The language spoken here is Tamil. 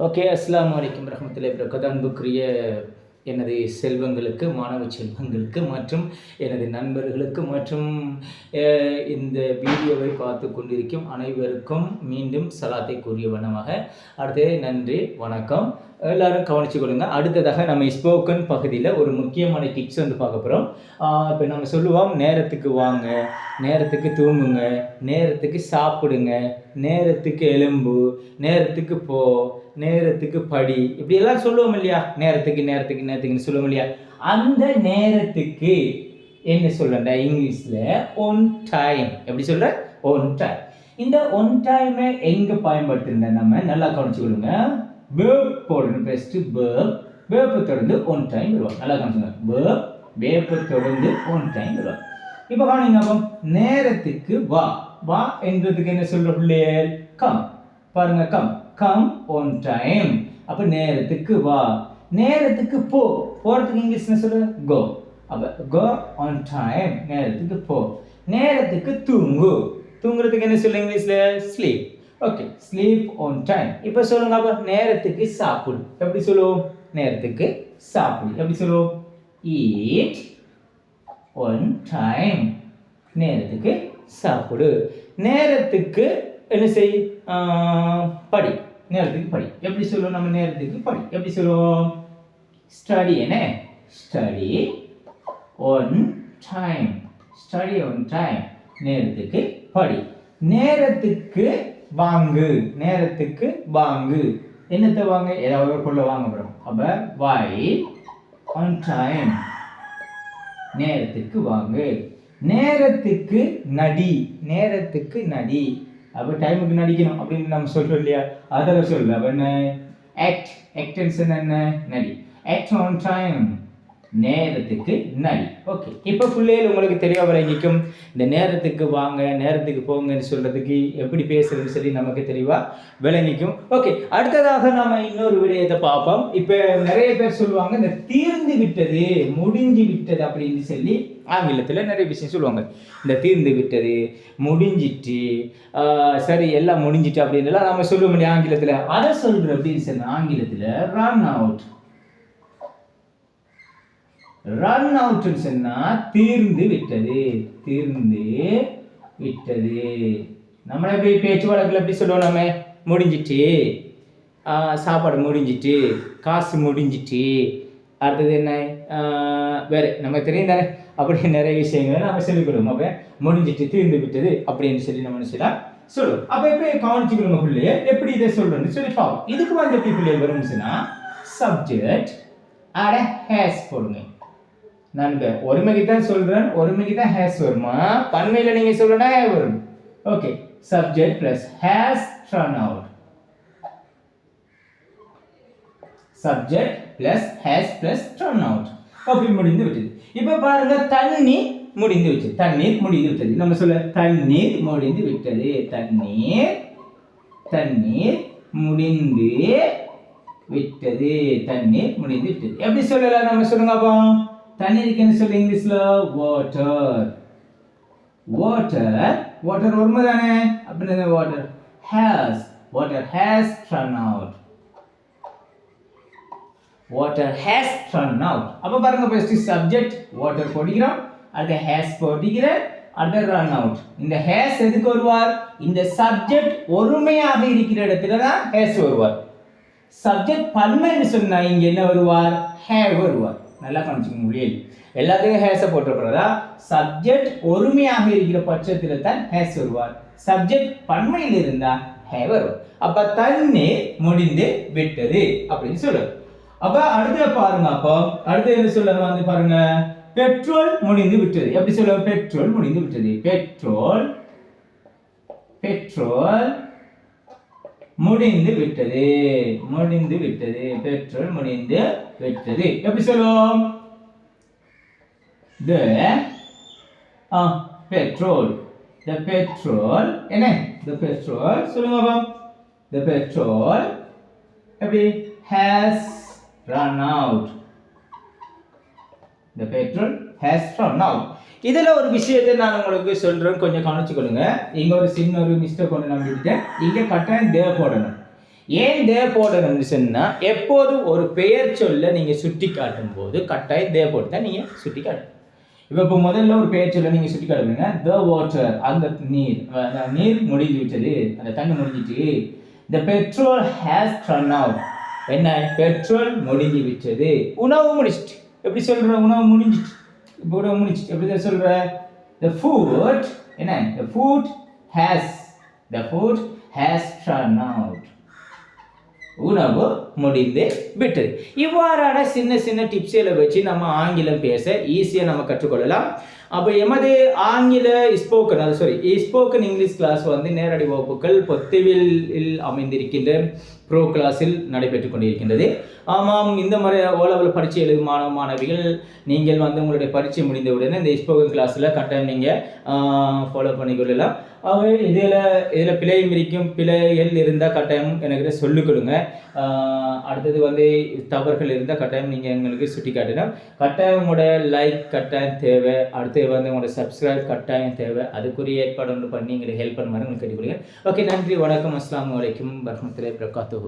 ஓகே அஸ்லாம் அலைக்கும் வரஹ்மத்துல்லாஹி வபரகாத்து அன்புக்குரிய எனது செல்வங்களுக்கு மாணவ செல்வங்களுக்கு மற்றும் எனது நண்பர்களுக்கு மற்றும் இந்த வீடியோவை பார்த்து கொண்டிருக்கும் அனைவருக்கும் மீண்டும் சலாத்தை கூறிய வண்ணமாக. அடுத்தது நன்றி வணக்கம். எல்லாரும் கவனிச்சு கொடுங்க அடுத்ததாக நம்ம ஸ்போக்கன் பகுதியில் ஒரு முக்கியமான டிப்ஸ் வந்து பார்க்க போகிறோம் இப்போ நம்ம சொல்லுவோம் நேரத்துக்கு வாங்க நேரத்துக்கு தூங்குங்க நேரத்துக்கு சாப்பிடுங்க நேரத்துக்கு எலும்பு நேரத்துக்கு போ நேரத்துக்கு படி. இப்படியெல்லாம் சொல்லுவோம் இல்லையா? நேரத்துக்கு நேரத்துக்கு நேரத்துக்குன்னு சொல்லுவோம் இல்லையா? அந்த நேரத்துக்கு என்ன சொல்லண்டா இங்கிலீஷில்? ஒன் டைம் எப்படி சொல்ற? ஒன் டைம் இந்த ஒன் டைமை எங்கே பயன்படுத்துறேன் நம்ம? நல்லா கவனிச்சு கொடுங்க வேர்ப் போடணும். ஃபஸ்ட்டு வேர்ப் வேர்ப்பை தொடர்ந்து ஒன் டைம் வருவாங்க. நல்லா கவனிச்சுங்க வேர்ப் வேர்ப்பை தொடர்ந்து ஒன் டைம் வருவாங்க. இப்போ கவனிங்க அப்போ நேரத்துக்கு வா. வா என்றதுக்கு என்ன சொல்ற பிள்ளையர் கம் பாருங்க கம் கம் ஒன் டைம் அப்போ நேரத்துக்கு வா. நேரத்துக்கு போ. போகிறதுக்கு இங்கிலீஷ்ல சொல்லு கோ அப்போ கோ ஆன் டைம் நேரத்துக்கு போ. நேரத்துக்கு தூங்கு. தூங்குறதுக்கு என்ன சொல்ல இங்கிலீஷில்? Sleep okay sleep on time இப்போ சொல்லுங்க அப்போ நேரத்துக்கு சாப்பிடு. எப்படி சொல்லுவோம்? நேரத்துக்கு சாப்பிடு. எப்படி சொல்லுவோம்? ஈட் ஒன் டைம் நேரத்துக்கு சாப்பிடு. நேரத்துக்கு என்ன செய்? படி. நேரத்துக்கு படி. எப்படி சொல்லுவோம் நம்ம நேரத்துக்கு படி? எப்படி சொல்லுவோம்? ஸ்டடி என்ன? Study one time study one time நேரத்துக்கு படி. நேரத்துக்கு வாங்கு. நேரத்துக்கு வாங்கு. என்னத்தை வாங்க? ஏதாவது ஒரு பொருளை வாங்க போகிறோம் அப்போ வாய் ஒன் டைம் நேரத்துக்கு வாங்கு. நேரத்துக்கு நடி. நேரத்துக்கு நடி. அப்போ டைமுக்கு நடிக்கணும் அப்படின்னு நம்ம சொல்கிறோம் இல்லையா? அதில் சொல்ல அப்போ என்ன? ஆக்ட் ஆக்டன்ஸ் என்ன? நடி. ஆக்ட் ஆன் டைம் நேரத்துக்கு நடி ஓகே இப்போ பிள்ளைகள் உங்களுக்கு தெரிய விளங்கிக்கும். இந்த நேரத்துக்கு வாங்க நேரத்துக்கு போங்கன்னு சொல்கிறதுக்கு எப்படி பேசுறதுன்னு சொல்லி நமக்கு தெளிவாக விளங்கிக்கும். ஓகே அடுத்ததாக நம்ம இன்னொரு விடயத்தை பார்ப்போம். இப்போ நிறைய பேர் சொல்லுவாங்க இந்த தீர்ந்து விட்டது முடிஞ்சு விட்டது அப்படின்னு சொல்லி ஆங்கிலத்தில் நிறைய விஷயம் சொல்லுவாங்க. இந்த தீர்ந்து விட்டது முடிஞ்சிட்டு சரி எல்லாம் முடிஞ்சிட்டு அப்படின்னுலாம் நம்ம சொல்லுவோம் ஆங்கிலத்தில். அதை சொல்கிற அப்படின்னு சொன்ன ஆங்கிலத்தில் ரன் அவுட் ரன் அவுட்னு சொன்னால் தீர்ந்து விட்டது. தீர்ந்து விட்டது. நம்மளை எப்படி பேச்சு வழக்கில் எப்படி சொல்லுவோம் நம்ம முடிஞ்சிட்டு சாப்பாடு முடிஞ்சிட்டு காசு முடிஞ்சிட்டு அடுத்தது என்ன? வேறு நமக்கு தெரியும் தானே? அப்படி நிறைய விஷயங்களை நம்ம சொல்லிக்கொள்ளும் அப்போ முடிஞ்சிட்டு தீர்ந்து விட்டது அப்படின்னு சொல்லி நம்ம என்ன செய்யலாம் சொல்லுவோம். அப்போ எப்போ கவனிச்சுக்கணும் பிள்ளைய எப்படி இதை சொல்றேன்னு சொல்லி பார்ப்போம். இதுக்கு வந்து எப்படி பிள்ளைய வரும்னு சொன்னால் சப்ஜெக்ட் அட ஹேஸ் போடுங்க. நண்பர் ஒருமைக்கு தான் சொல்றேன் ஒருமைக்கு தான் ஹேஸ் வருமா? பன்மையில நீங்க ஹே வரும். Okay subject plus has run out subject plus has plus run out அப்படி முடிந்து விட்டது. இப்போ பாருங்க தண்ணி முடிந்து விட்டது. தண்ணீர் முடிந்து விட்டது. நம்ம சொல்ல தண்ணீர் முடிந்து விட்டது. தண்ணீர் தண்ணீர் முடிந்து விட்டது. தண்ணீர் முடிந்து விட்டது. எப்படி சொல்லலாம்? நம்ம சொல்லுங்க அப்போ. தண்ணீருக்கு என்ன சொல்ல இங்கிலீஷ்ல வாட்டர் வாட்டர் வாட்டர் உண்மை தானே அப்படின்னு water has water has run out water has run out அப்போ பாருங்க ஃபர்ஸ்ட் சப்ஜெக்ட் வாட்டர் போடுகிறோம் அடுத்த ஹேஸ் போடுகிறேன் அடுத்த ரன் அவுட் இந்த ஹேஸ் எதுக்கு வருவார்? இந்த சப்ஜெக்ட் ஒருமையாக இருக்கிற இடத்துல தான் ஹேஸ் வருவார். சப்ஜெக்ட் பன்மைன்னு சொன்னா இங்க என்ன வருவார்? ஹே வருவார். நல்லா கவனிச்சுக்கோங்க முடியல எல்லாத்துக்கும் ஹேஸை போட்டுறதா சப்ஜெக்ட் ஒருமையாக இருக்கிற பட்சத்தில் தான் ஹேஸ் வருவார். சப்ஜெக்ட் பன்மையில் இருந்தா ஹே வரும். அப்ப தண்ணீர் முடிந்து விட்டது அப்படின்னு சொல்லுது அப்ப அடுத்த பாருங்க அப்போ. அடுத்து என்ன சொல்ல வந்து பாருங்க. பெட்ரோல் முடிந்து விட்டது. எப்படி சொல்லுவோம் பெட்ரோல் முடிந்து விட்டது. பெட்ரோல் பெட்ரோல் முடிந்து விட்டது முடிந்து விட்டது பெட்ரோல் முடிந்து விட்டது எப்படி சொல்லுவோம்? The ah petrol the petrol என்ன? The petrol சொல்லுங்க பாப்போம் the petrol எப்படி? Has run out. The petrol has run out. இதில் ஒரு விஷயத்தை நான் உங்களுக்கு சொல்கிறேன் கொஞ்சம் கவனிச்சுக்கொள்ளுங்க இங்கே ஒரு சின்ன ஒரு மிஸ்டேக் ஒன்று நான் விட்டுட்டேன். இங்கே கட்டாயம் தேவை போடணும். ஏன் தேவை போடணும்னு சொன்னால் எப்போதும் ஒரு பெயர் சொல்ல நீங்கள் சுட்டி காட்டும் போது கட்டாயம் தேவை போட்டு தான் நீங்கள் சுட்டி காட்டணும். இப்போ இப்போ முதல்ல ஒரு பெயர் சொல்ல நீங்கள் சுட்டி காட்டுறீங்கன்னா த வாட்டர் அந்த நீர் அந்த நீர் முடிஞ்சு விட்டது. அந்த தண்ணி முடிஞ்சிட்டு the petrol has run out என்ன? பெட்ரோல் முடிஞ்சு விட்டது. உணவு முடிச்சிட்டு. எப்படி சொல்கிற உணவு முடிஞ்சிட்டு. இப்போ உணவு முடிச்சிட்டு எப்படி சொல்கிற த ஃபுட் என்ன? The food has the food has run out உணவு முடிந்து விட்டது. இவ்வாறான சின்ன சின்ன டிப்ஸில் வச்சு நம்ம ஆங்கிலம் பேச ஈஸியாக நம்ம கற்றுக்கொள்ளலாம். அப்போ எமது ஆங்கில ஸ்போக்கன் அது சாரி ஸ்போக்கன் இங்கிலீஷ் கிளாஸ் வந்து நேரடி வகுப்புகள் பொத்துவில் அமைந்திருக்கின்ற ப்ரோ கிளாஸில் நடைபெற்று கொண்டிருக்கின்றது. ஆமாம் இந்த முறை ஓலவில் பரீட்சை எழுதும் மாணவ மாணவிகள் நீங்கள் வந்து உங்களுடைய பரீட்சை முடிந்தவுடனே இந்த ஸ்போக்கன் கிளாஸில் கட்டாயம் நீங்கள் ஃபாலோ பண்ணிக்கொள்ளலாம் ஆகவே இதில் இதில் பிழையும் இருக்கும் பிழைகள் இருந்தால் கட்டாயம் எனக்கு சொல்லிக் கொடுங்க. அடுத்தது வந்து தவறுகள் இருந்தால் கட்டாயம் நீங்கள் எங்களுக்கு சுட்டி காட்டணும் கட்டாயம் உங்களோட லைக் கட்டாயம் தேவை. அடுத்தது வந்து உங்களோட சப்ஸ்கிரைப் கட்டாயம் தேவை. அதுக்குரிய ஏற்பாடு ஒன்று பண்ணி எங்களுக்கு ஹெல்ப் பண்ண மாதிரி உங்களுக்கு கேட்டுக்கொள்கிறேன் ஓகே நன்றி வணக்கம். அஸ்லாம் வலைக்கும் வரமத்துல்லாஹி பிரகாத்து